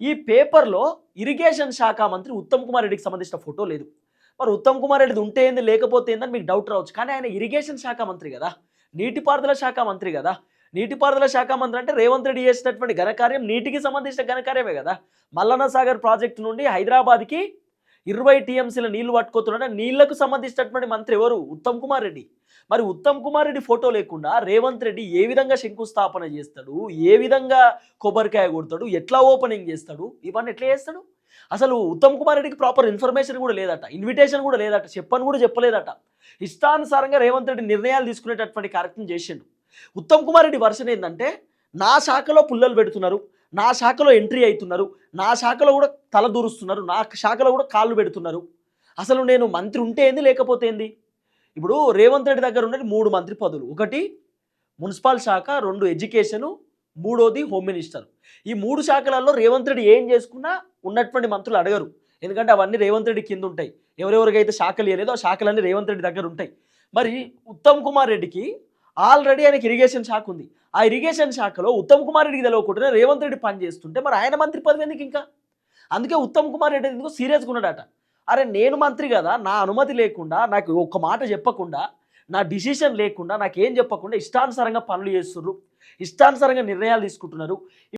ఈ పేపర్లో ఇరిగేషన్ శాఖ మంత్రి ఉత్తమ్ కుమార్ రెడ్డికి సంబంధించిన ఫోటో లేదు. మరి ఉత్తమ్ కుమార్ రెడ్డిది ఉంటే ఏంది లేకపోతే ఏందని మీకు డౌట్ రావచ్చు. కానీ ఆయన ఇరిగేషన్ శాఖ మంత్రి కదా నీటిపారుదల శాఖ మంత్రి కదా. నీటిపారుదల శాఖ మంత్రి అంటే రేవంత్ రెడ్డి చేసినటువంటి ఘనకార్యం నీటికి సంబంధించిన ఘనకార్యమే కదా. మల్లన్న సాగర్ ప్రాజెక్టు నుండి హైదరాబాద్కి ఇరవై టీఎంసీల నీళ్ళు పట్టుకోతున్నాడు నీళ్ళకు సంబంధించినటువంటి మంత్రి ఎవరు? ఉత్తమ్ కుమార్ రెడ్డి. మరి ఉత్తమ్ కుమార్ రెడ్డి ఫోటో లేకుండా రేవంత్ రెడ్డి ఏ విధంగా శంకుస్థాపన చేస్తాడు? ఏ విధంగా కొబ్బరికాయ కొడతాడు? ఎట్లా ఓపెనింగ్ చేస్తాడు? ఇవన్నీ ఎట్లా చేస్తాడు? అసలు ఉత్తమ్ కుమార్ రెడ్డికి ప్రాపర్ ఇన్ఫర్మేషన్ కూడా లేదట ఇన్విటేషన్ కూడా లేదట చెప్పని కూడా చెప్పలేదట. ఇష్టానుసారంగా రేవంత్ రెడ్డి నిర్ణయాలు తీసుకునేటటువంటి కార్యక్రమం చేసిండు. ఉత్తమ్ కుమార్ రెడ్డి వర్షన్ ఏంటంటే నా శాఖలో పుల్లలు పెడుతున్నారు నా శాఖలో ఎంట్రీ అవుతున్నారు. నా శాఖలో కూడా తల దూరుస్తున్నారు. నా శాఖలో కూడా కాళ్ళు పెడుతున్నారు. అసలు నేను మంత్రి ఉంటే ఏంది లేకపోతే ఏంది? ఇప్పుడు రేవంత్ రెడ్డి దగ్గర ఉన్నది మూడు మంత్రి పదవులు. ఒకటి మున్సిపల్ శాఖ రెండు ఎడ్యుకేషను మూడోది హోమ్ మినిస్టర్. ఈ మూడు శాఖలలో రేవంత్ రెడ్డి ఏం చేసుకున్నా ఉన్నటువంటి మంత్రులు అడగరు. ఎందుకంటే అవన్నీ రేవంత్ రెడ్డి కింద ఉంటాయి. ఎవరెవరికైతే శాఖలు ఇవ్వలేదో ఆ శాఖలన్నీ రేవంత్ రెడ్డి దగ్గర ఉంటాయి. మరి ఉత్తమ్ కుమార్ రెడ్డికి ఆల్రెడీ ఆయనకి ఇరిగేషన్ శాఖ ఉంది. ఆ ఇరిగేషన్ శాఖలో ఉత్తమ్ కుమార్ రెడ్డికి తెలవకుండా రేవంత్ రెడ్డి పని చేస్తుంటే మరి ఆయన మంత్రి పదవి ఎందుకు ఇంకా? అందుకే ఉత్తమ్ కుమార్ రెడ్డి ఎందుకు సీరియస్గా ఉన్నాడట. అరే నేను మంత్రి కదా నా అనుమతి లేకుండా నాకు ఒక్క మాట చెప్పకుండా నా డిసిషన్ లేకుండా నాకేం చెప్పకుండా ఇష్టానుసారంగా పనులు చేస్తున్నారు ఇష్టానుసారంగా నిర్ణయాలు తీసుకుంటున్నారు.